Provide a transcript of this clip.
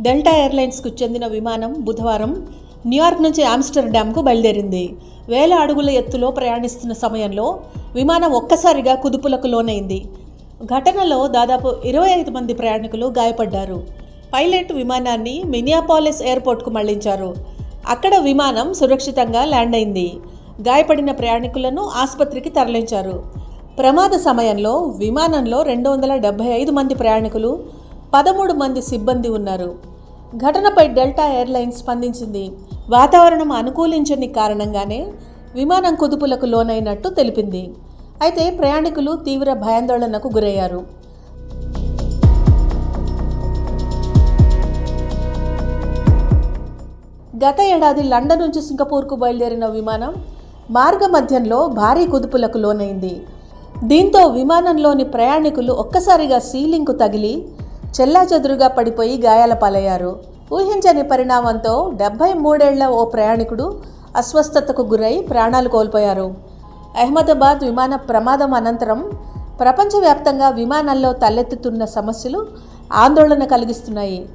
Delta ఎయిర్లైన్స్కు చెందిన విమానం బుధవారం న్యూయార్క్ నుంచి ఆమ్స్టర్డామ్కు బయలుదేరింది. వేల అడుగుల ఎత్తులో ప్రయాణిస్తున్న సమయంలో విమానం ఒక్కసారిగా కుదుపులకు లోనైంది. ఘటనలో దాదాపు ఇరవై ఐదు మంది ప్రయాణికులు గాయపడ్డారు. పైలట్ విమానాన్ని మినియాపాలిస్ ఎయిర్పోర్ట్కు మళ్ళించారు. అక్కడ విమానం సురక్షితంగా ల్యాండ్ అయింది గాయపడిన ప్రయాణికులను ఆసుపత్రికి తరలించారు. ప్రమాద సమయంలో విమానంలో రెండు వందల డెబ్బై ఐదు మంది ప్రయాణికులు పదమూడు మంది సిబ్బంది ఉన్నారు. ఘటనపై డెల్టా ఎయిర్లైన్స్ స్పందించింది. వాతావరణం అనుకూలించని కారణంగానే విమానం కుదుపులకు లోనైనట్టు తెలిపింది. అయితే ప్రయాణికులు తీవ్ర భయాందోళనకు గురయ్యారు. గత ఏడాది లండన్ నుంచి సింగపూర్కు బయలుదేరిన విమానం మార్గ మధ్యంలో భారీ కుదుపులకు లోనైంది. దీంతో విమానంలోని ప్రయాణికులు ఒక్కసారిగా సీలింగ్కు తగిలి చెల్లాచెదురుగా పడిపోయి గాయాల పాలయ్యారు. ఊహించని పరిణామంతో డెబ్బై మూడేళ్ళ ఓ ప్రయాణికుడు అస్వస్థతకు గురై ప్రాణాలు కోల్పోయారు. అహ్మదాబాద్ విమాన ప్రమాదం అనంతరం ప్రపంచవ్యాప్తంగా విమానాల్లో తలెత్తుతున్న సమస్యలు ఆందోళన కలిగిస్తున్నాయి.